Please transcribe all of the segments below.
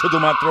শুধুমাত্র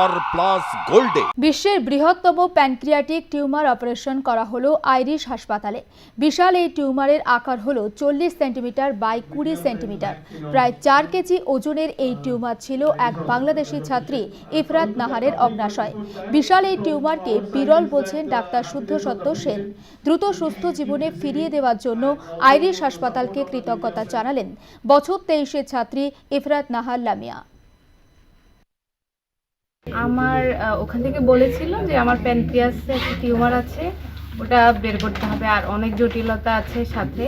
আর প্লাস গোল্ডে বিশ্বের বৃহত্তম প্যানক্রিয়াটিক টিউমার অপারেশন করা হলো আইরিশ হাসপাতালে। বিশাল এই টিউমারের আকার হলো চল্লিশ সেন্টিমিটার বাই কুড়ি সেন্টিমিটার। প্রায় চার কেজি ওজনের এই টিউমার ছিল এক বাংলাদেশি ছাত্রী ইফরাত নাহারের অগ্নাশয়। বিশাল এই টিউমারকে বিরল বলছেন ডাক্তার শুদ্ধ সত্য সেন। দ্রুত সুস্থ জীবনে ফিরিয়ে দেওয়ার জন্য আইরিশ হাসপাতালকে কৃতজ্ঞতা জানালেন বছর তেইশের ছাত্রী ইফরাত নাহার লামিয়া। আমার ওখান থেকে বলেছিল যে আমার প্যানক্রিয়াসে একটা টিউমার আছে, ওটা বের করতে হবে, আর অনেক জটিলতা আছে সাথে।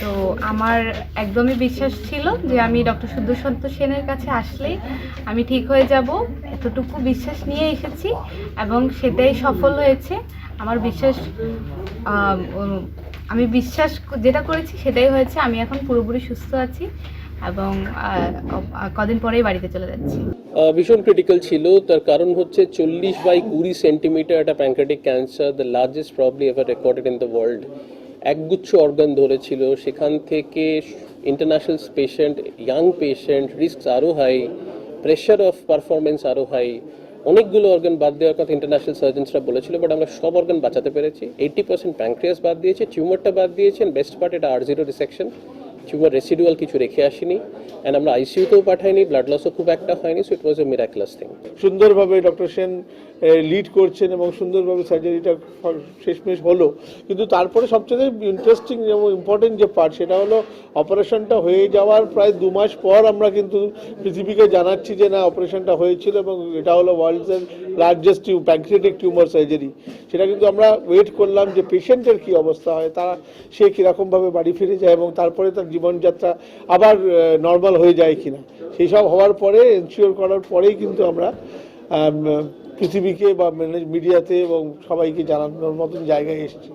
তো আমার একদমই বিশ্বাস ছিল যে আমি ডক্টর শুদ্ধসন্ত সেনের কাছে আসলেই আমি ঠিক হয়ে যাব। এতটুকু বিশ্বাস নিয়ে এসেছি এবং সেটাই সফল হয়েছে। আমার বিশ্বাস আমি বিশ্বাস যেটা করেছি সেটাই হয়েছে। আমি এখন পুরোপুরি সুস্থ আছি। এবং কদিন পরেই বাড়িতে চলে যাচ্ছি। ভীষণ ক্রিটিক্যাল ছিল। তার কারণ হচ্ছে চল্লিশ বাই কুড়ি সেন্টিমিটার একটা pancreatic cancer the largest probably ever recorded in the world একগুচ্ছ অর্গান ধরেছিল। সেখান থেকে international patient young patient risk আরও হাই প্রেশার অফ পারফরমেন্স আরও হাই অনেকগুলো অর্গান বাদ দেওয়ার কথা ইন্টারন্যাশনাল সার্জেন্সরা বলেছিল বাট আমরা সব অর্গান বাঁচাতে পেরেছি। এইটি পার্সেন্ট প্যানক্রিয়াস বাদ দিয়েছে টিউমারটা বাদ দিয়েছেন বেস্ট পার্ট এটা আর জিরো রিসেকশন টিউমার রেসিডুয়াল কিছু রেখে আসিনি অ্যান্ড আমরা আইসিইউতেও পাঠাইনি ব্লাড লসও খুব একটা হয়নি so it was a miraculous thing সুন্দরভাবে ডক্টর সেন লিড করছেন এবং সুন্দরভাবে সার্জারিটা শেষমেশ হলো। কিন্তু তারপরে সবচেয়ে ইন্টারেস্টিং এবং ইম্পর্টেন্ট যে পার্ট সেটা হলো অপারেশনটা হয়ে যাওয়ার প্রায় দু মাস পর আমরা কিন্তু পৃথিবীকে জানাচ্ছি যে না অপারেশনটা হয়েছিল এবং এটা হলো ওয়ার্ল্ডসের লার্জেস্ট টিউ টিউমার সার্জারি সেটা কিন্তু আমরা ওয়েট করলাম যে পেশেন্টের কী অবস্থা হয় তারা সে কীরকমভাবে বাড়ি ফিরে যায় এবং তারপরে তার জীবনযাত্রা আবার নর্মাল হয়ে যায় কিনা। সেই সব হওয়ার পরে এনশিওর করার পরেই কিন্তু আমরা আম, পৃথিবীকে বা মিডিয়াতে এবং সবাইকে জানানোর মতন জায়গায় এসেছি।